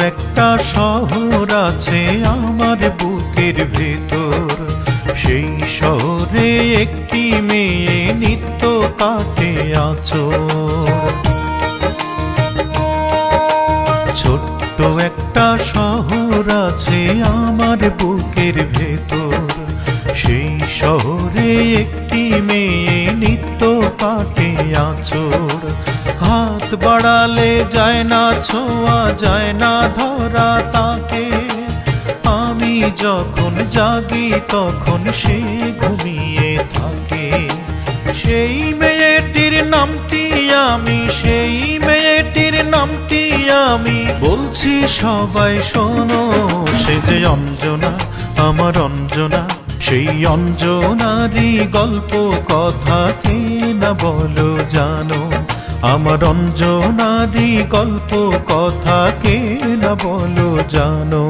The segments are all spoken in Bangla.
একটা শহর আছে আমার বুকের ভেতর। সেই শহরে একটি মেয়ে নিত্য কাটে আছো। ছোট্ট একটা শহর আছে আমার বুকের ভেতর। সেই শহরে একটি মেয়ে নিত্য কাটে আছর হাত বাড়ালে যায় না, ছোঁয়া যায় না ধরা তাকে। আমি যখন জাগি তখন সে ঘুমিয়ে থাকে। সেই মেয়েটির নামটি আমি, সেই মেয়েটির নামটি আমি। বলছি, সবাই শোনো, সে যে অঞ্জনা, আমার অঞ্জনা। সেই অঞ্জনারই গল্প, কথা কে না বলো জানো? আমার অঞ্জনারি গল্প কথা কে না বলো জানো?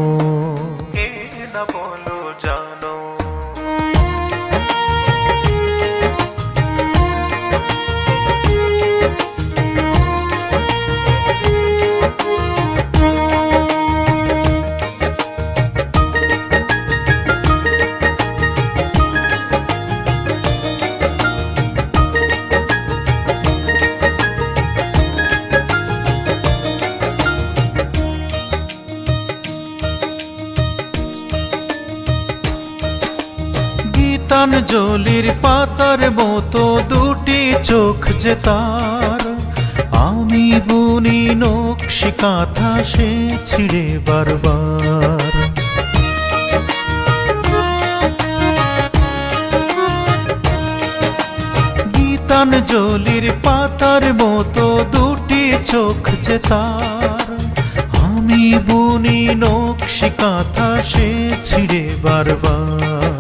গীতাঞ্জলির পাতার মতো দুটি চোখ যে তার। আমি বুনি নকশি কাঁথা, সে ছিঁড়ে বারবার। গীতাঞ্জলির পাতার মতো দুটি চোখ যে তার। আমি বুনি নকশি কাঁথা, সে ছিঁড়ে বারবার।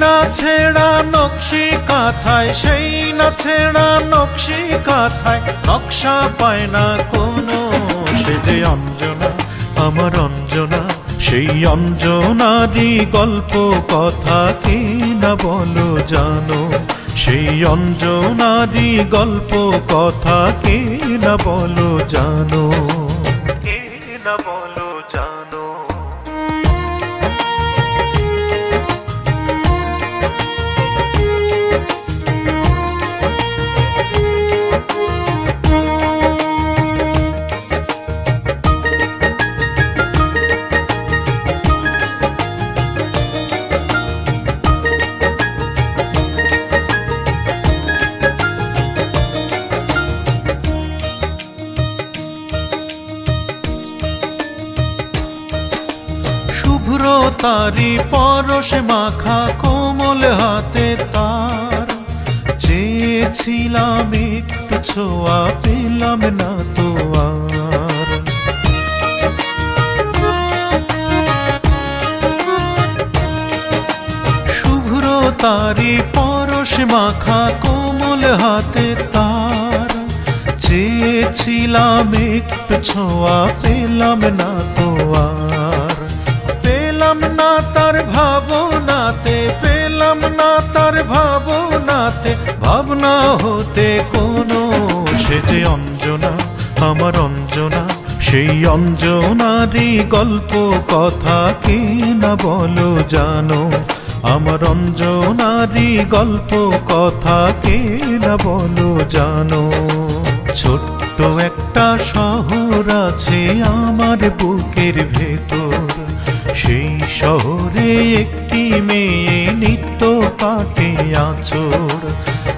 না ছেঁড়া নকশি কাঁথায়, সেই না ছেঁড়া নকশি কাথায়। নকশা পায় না কোনো, সে যে অঞ্জনা, আমার অঞ্জনা। সেই অঞ্জনারই গল্প কথা কে না বলো জানো? সেই অঞ্জনারই গল্প কথা কে না বলো জানো? কে না বলো তারি পরশ মাখা কোমল হাতে তার। চেয়েছিলাম একটু ছোঁয়া, পেলাম না তো শুভ্র তারি পরশ মাখা কোমল হাতে তার। চেয়েছিলাম একটু ছোঁয়া, পেলাম না তো আর। পেলাম না তার ভাবনাতে, পেলাম না তার ভাবনাতে, ভাবনা হতে কোনো সে যে অঞ্জনা, আমার অঞ্জনা, সেই অঞ্জনারই গল্প কথা কে না বলো জানো? আমার অঞ্জনারই গল্প কথা কে না বলো জানো? ছোট্ট একটা শহর আছে আমার বুকের ভেতর। সেই শহরে একটি মেয়ে নিত্য কাটে আছর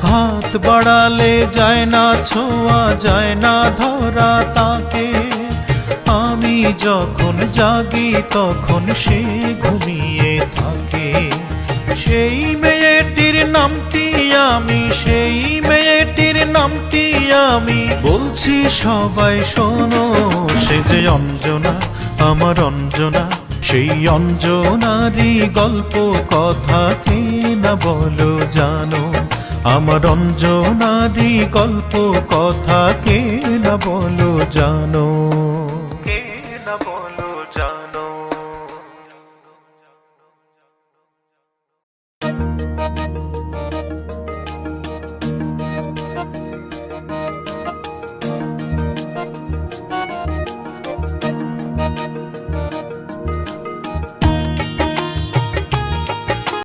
হাত বাড়ালে যায় না, ছোঁয়া যায় না, ধরা তাকে। আমি যখন জাগি তখন সে ঘুমিয়ে থাকে। সেই মেয়েটির নামটি আমি, সেই মেয়েটির নামটি আমি। বলছি, সবাই শোনো, সে যে অঞ্জনা, আমার অঞ্জনা। সেই অঞ্জনারি গল্প কথা কে না বলো জানো? আমার অঞ্জনারি গল্প কথা কে না বলো জানো? কে না বলো